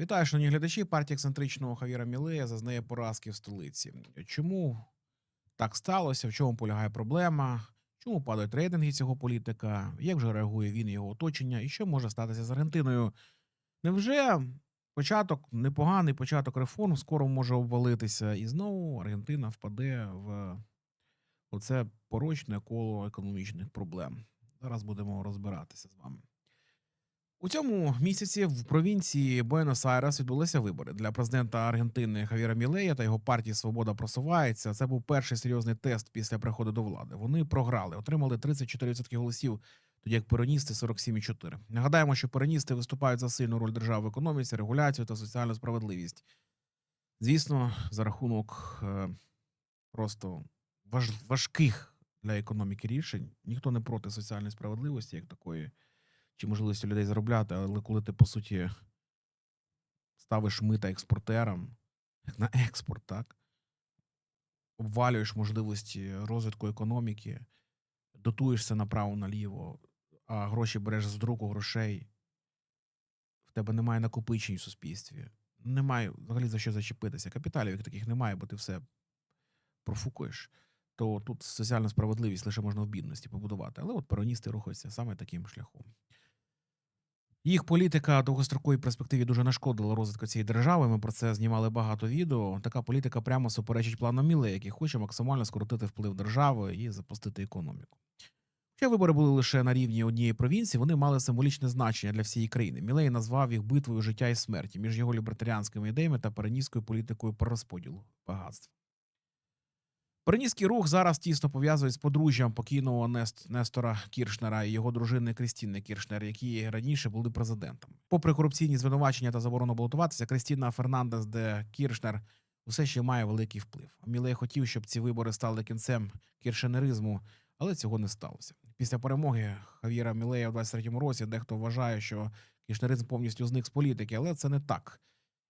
Вітаю, шановні глядачі. Партія ексцентричного Хавіра Мілея зазнає поразки в столиці. Чому так сталося? В чому полягає проблема? Чому падають рейтинги цього політика? Як вже реагує він і його оточення? І що може статися з Аргентиною? Невже початок непоганий початок реформ скоро може обвалитися, і знову Аргентина впаде в оце порочне коло економічних проблем? Зараз будемо розбиратися з вами. У цьому місяці в провінції Буенос-Айрес відбулися вибори для президента Аргентини Хавіра Мілея та його партії Свобода просувається. Це був перший серйозний тест після приходу до влади. Вони програли, отримали 34% голосів, тоді як пероністи 47,4%. Нагадаємо, що пероністи виступають за сильну роль держави в економіці, регуляцію та соціальну справедливість. Звісно, за рахунок е, просто важ, важких для економіки рішень. Ніхто не проти соціальної справедливості, як такої чи можливості людей заробляти, але коли ти, по суті, ставиш мита експортерам, на експорт, так? Обвалюєш можливості розвитку економіки, дотуєшся направо-наліво, а гроші береш з друку грошей, в тебе немає накопичень в суспільстві. Немає взагалі за що зачепитися. Капіталів як таких немає, бо ти все профукуєш. То тут соціальну справедливість лише можна в бідності побудувати. Але от пероністи рухаються саме таким шляхом. Їх політика довгостроковій перспективі дуже нашкодила розвитку цієї держави. Ми про це знімали багато відео. Така політика прямо суперечить плану Міле, який хоче максимально скоротити вплив держави і запустити економіку. Хоча вибори були лише на рівні однієї провінції, вони мали символічне значення для всієї країни. Мілей назвав їх битвою життя і смерті між його лібертаріанськими ідеями та переніською політикою перерозподілу багатств. Переніський рух зараз тісно пов'язують з подружжям покійного Нест... Нестора Кіршнера і його дружини Крістіни Кіршнер, які раніше були президентами. Попри корупційні звинувачення та заборону балотуватися, Крістіна Фернандес де Кіршнер усе ще має великий вплив. Мілей хотів, щоб ці вибори стали кінцем кіршенеризму, але цього не сталося. Після перемоги Хав'єра Мілея в 23-му році дехто вважає, що кіршнеризм повністю зник з політики, але це не так.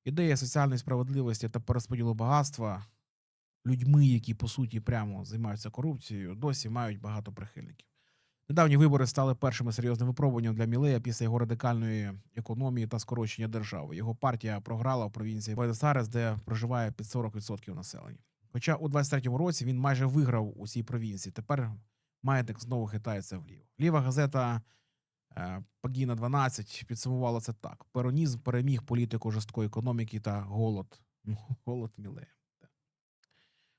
Ідея соціальної справедливості та перерозподілу багатства людьми, які по суті прямо займаються корупцією, досі мають багато прихильників. Недавні вибори стали першими серйозним випробуванням для Мілея після його радикальної економії та скорочення держави. Його партія програла в провінції Буенос-Айрес, де проживає під 40% населення. Хоча у 23-му році він майже виграв у цій провінції. Тепер маятник знову хитається вліво. Ліва газета е, Пагіна 12 підсумувала це так: перонізм переміг політику жорсткої економіки та голод. Ну, голод Мілея.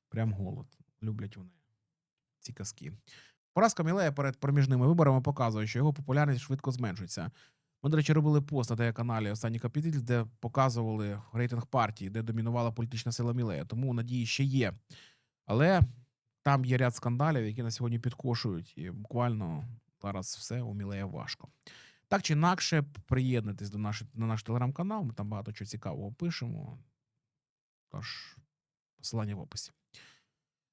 Прям голод. Люблять вони ці казки. Поразка Мілея перед проміжними виборами показує, що його популярність швидко зменшується. Ми, до речі, робили пост на телеканалі Останній капіталь, де показували рейтинг партії, де домінувала політична сила Мілея. Тому надії ще є. Але там є ряд скандалів, які на сьогодні підкошують, і буквально зараз все у Мілея важко. Так чи інакше, приєднуйтесь до наш, на наш телеграм-канал. Ми там багато чого цікавого пишемо. Тож, посилання в описі.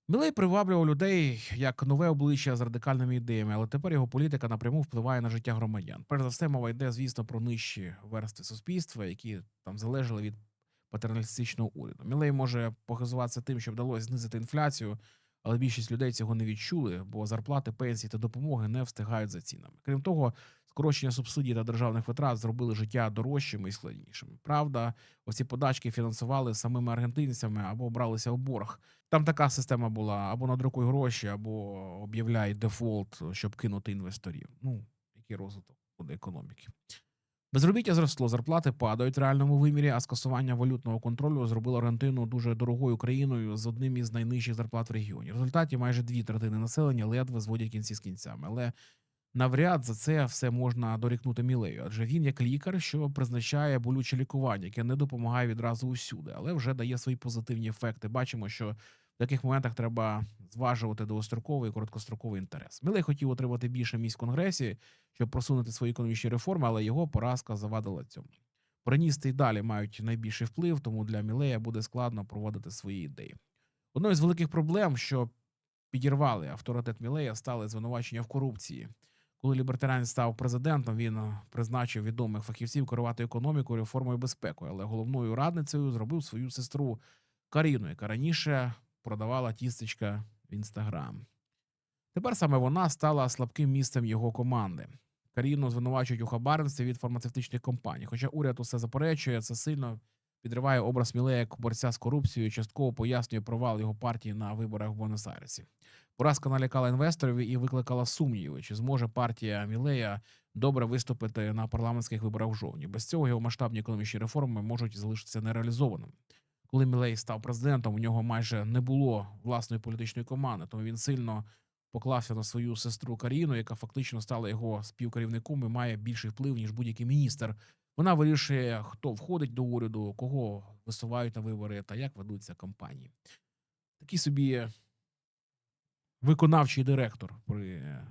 Мілей приваблював людей як нове обличчя з радикальними ідеями, але тепер його політика напряму впливає на життя громадян. Перш за все, мова йде, звісно, про нижчі верстви суспільства, які там залежали від патерналістичного уряду. Мілей може похизуватися тим, що вдалося знизити інфляцію, але більшість людей цього не відчули, бо зарплати, пенсії та допомоги не встигають за цінами. Крім того, скорочення субсидій та державних витрат зробили життя дорожчими і складнішими. Правда, оці подачки фінансували самими аргентинцями або бралися у борг. Там така система була: або надрукуй гроші, або об'являй дефолт, щоб кинути інвесторів. Ну, який розвиток буде економіки. Безробіття зросло, зарплати падають в реальному вимірі, а скасування валютного контролю зробило Аргентину дуже дорогою країною з одним із найнижчих зарплат в регіоні. В результаті майже дві третини населення ледве зводять кінці з кінцями. Але навряд за це все можна дорікнути Мілею, адже він як лікар, що призначає болюче лікування, яке не допомагає відразу усюди, але вже дає свої позитивні ефекти. Бачимо, що в таких моментах треба зважувати довгостроковий і короткостроковий інтерес. Мілей хотів отримати більше місць в конгресі, щоб просунути свої економічні реформи, але його поразка завадила цьому. Проністи й далі мають найбільший вплив, тому для Мілея буде складно проводити свої ідеї. Одною з великих проблем, що підірвали авторитет Мілея, стали звинувачення в корупції. Коли лібертаріанець став президентом, він е, призначив відомих фахівців керувати економікою, реформою безпекою, але головною радницею зробив свою сестру Каріну, яка раніше продавала тістечка в інстаграм. Тепер саме вона стала слабким місцем його команди. Каріну звинувачують у хабарництві від фармацевтичних компаній. Хоча уряд усе заперечує, це сильно підриває образ Мілея як борця з корупцією, частково пояснює провал його партії на виборах в Буенос-Айресі. Поразка налякала інвесторів і викликала сумніви, чи зможе партія Мілея добре виступити на парламентських виборах в жовтні. Без цього його масштабні економічні реформи можуть залишитися нереалізованими. Коли Мілей став президентом, у нього майже не було власної політичної команди, тому він сильно поклався на свою сестру Каріну, яка фактично стала його співкерівником і має більший вплив ніж будь-який міністр. Вона вирішує, хто входить до уряду, кого висувають на вибори та як ведуться кампанії. Такий собі виконавчий директор при е,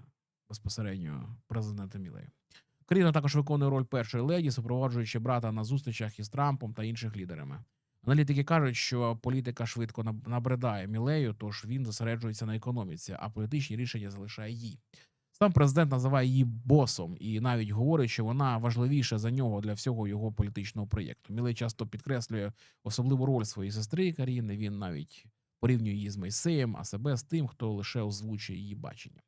безпосередньо президента Мілею. Каріна також виконує роль першої леді, супроводжуючи брата на зустрічах із Трампом та інших лідерами. Аналітики кажуть, що політика швидко наб- набридає Мілею, тож він зосереджується на економіці, а політичні рішення залишає їй. Сам президент називає її босом і навіть говорить, що вона важливіша за нього для всього його політичного проєкту. Мілей часто підкреслює особливу роль своєї сестри Каріни. Він навіть порівнює її з Мойсеєм, а себе з тим, хто лише озвучує її бачення.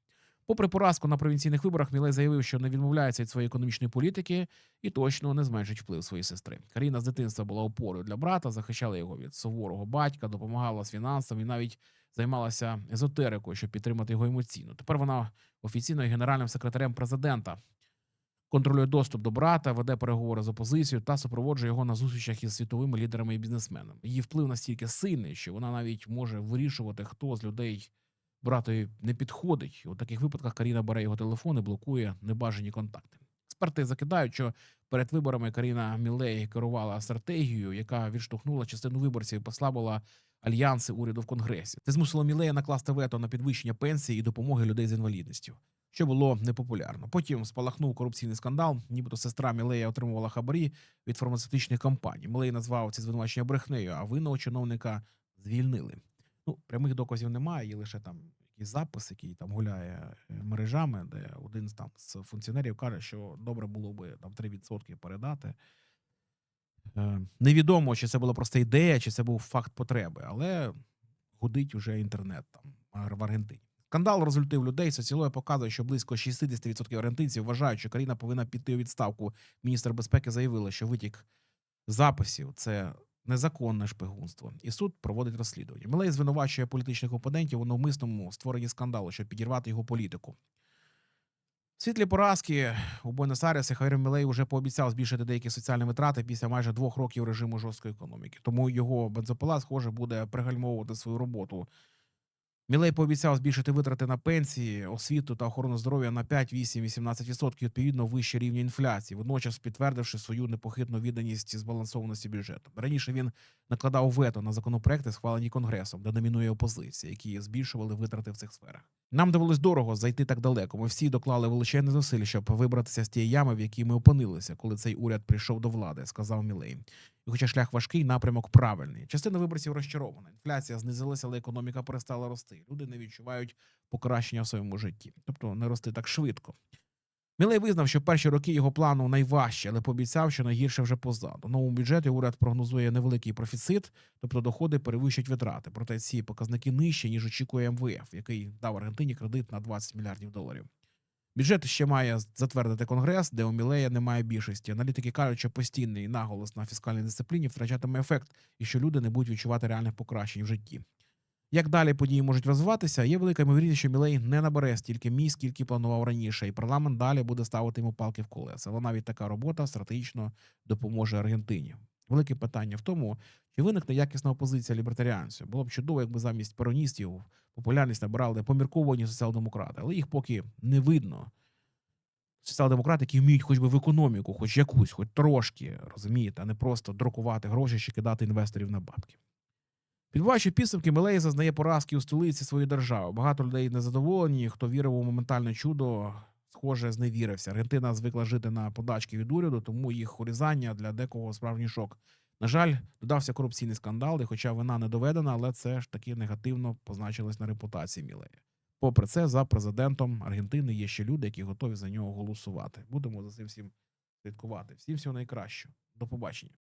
Попри поразку на провінційних виборах, Мілей заявив, що не відмовляється від своєї економічної політики і точно не зменшить вплив своєї сестри. Каріна з дитинства була опорою для брата, захищала його від суворого батька, допомагала з фінансами і навіть займалася езотерикою, щоб підтримати його емоційно. Тепер вона офіційно є генеральним секретарем президента. Контролює доступ до брата, веде переговори з опозицією та супроводжує його на зустрічах із світовими лідерами і бізнесменами. Її вплив настільки сильний, що вона навіть може вирішувати, хто з людей братові не підходить. У таких випадках Каріна бере його телефон і блокує небажані контакти. Експерти закидають, що перед виборами Каріна Мілей керувала стратегією, яка відштовхнула частину виборців і послабила альянси уряду в конгресі. Це змусило Мілея накласти вето на підвищення пенсії і допомоги людей з інвалідністю, що було непопулярно. Потім спалахнув корупційний скандал, нібито сестра Мілея отримувала хабарі від фармацевтичних компаній. Мілей назвав ці звинувачення брехнею, а винного чиновника звільнили. Ну, прямих доказів немає, є лише там якийсь запис, який там гуляє е, мережами, де один там з функціонерів каже, що добре було би там 3% передати. Е, Невідомо, чи це була просто ідея, чи це був факт потреби, але гудить уже інтернет там в Аргентині. Скандал розлютив людей. Соціологія показує, що близько 60% аргентинців вважають, що Каріна повинна піти у відставку. Міністр безпеки заявила, що витік записів це незаконне шпигунство, і суд проводить розслідування. Милей звинувачує політичних опонентів у навмисному створенні скандалу, щоб підірвати його політику. Світлі поразки у Буенос-Айресі Хайрем Мілей вже пообіцяв збільшити деякі соціальні витрати після майже двох років режиму жорсткої економіки. Тому його бензопила, схоже, буде пригальмовувати свою роботу. Мілей пообіцяв збільшити витрати на пенсії, освіту та охорону здоров'я на 5, 8, 18%, відповідно вище рівня інфляції, водночас підтвердивши свою непохитну відданість і збалансованості бюджету. Раніше він накладав вето на законопроекти, схвалені конгресом, де домінує опозиція, які збільшували витрати в цих сферах. Нам довелось дорого зайти так далеко. Ми всі доклали величезні зусиль, щоб вибратися з тієї ями, в якій ми опинилися, коли цей уряд прийшов до влади, сказав Мілей. І хоча шлях важкий, напрямок правильний. Частина виборців розчарована. Інфляція знизилася, але економіка перестала рости. Люди не відчувають покращення в своєму житті, тобто не рости так швидко. Мілей визнав, що перші роки його плану найважчі, але пообіцяв, що найгірше вже позаду. Новому бюджеті уряд прогнозує невеликий профіцит, тобто доходи перевищать витрати. Проте ці показники нижчі, ніж очікує МВФ, який дав Аргентині кредит на 20 мільярдів доларів. Бюджет ще має затвердити конгрес, де у Мілея немає більшості. Аналітики кажуть, що постійний наголос на фіскальній дисципліні втрачатиме ефект, і що люди не будуть відчувати реальних покращень в житті. Як далі події можуть розвиватися, є велика ймовірність, що Мілей не набере стільки місць, скільки планував раніше, і парламент далі буде ставити йому палки в колеса. Але навіть така робота стратегічно допоможе Аргентині. Велике питання в тому, чи виникне якісна опозиція лібертаріанців. Було б чудово, якби замість пероністів популярність набирали помірковані соціал-демократи, але їх поки не видно. Соціал-демократи, які вміють хоч би в економіку, хоч якусь, хоч трошки, розумієте, а не просто друкувати гроші чи кидати інвесторів на бабки. Підбиваючи підсумки, Мелей зазнає поразки у столиці своєї держави. Багато людей незадоволені. Хто вірив у моментальне чудо, схоже, зневірився. Аргентина звикла жити на подачки від уряду, тому їх урізання для декого справжній шок. На жаль, додався корупційний скандал, і хоча вина не доведена, але це ж таки негативно позначилось на репутації Мілея. Попри це, за президентом Аргентини є ще люди, які готові за нього голосувати. Будемо за цим всім слідкувати. Всім всього найкращого. До побачення.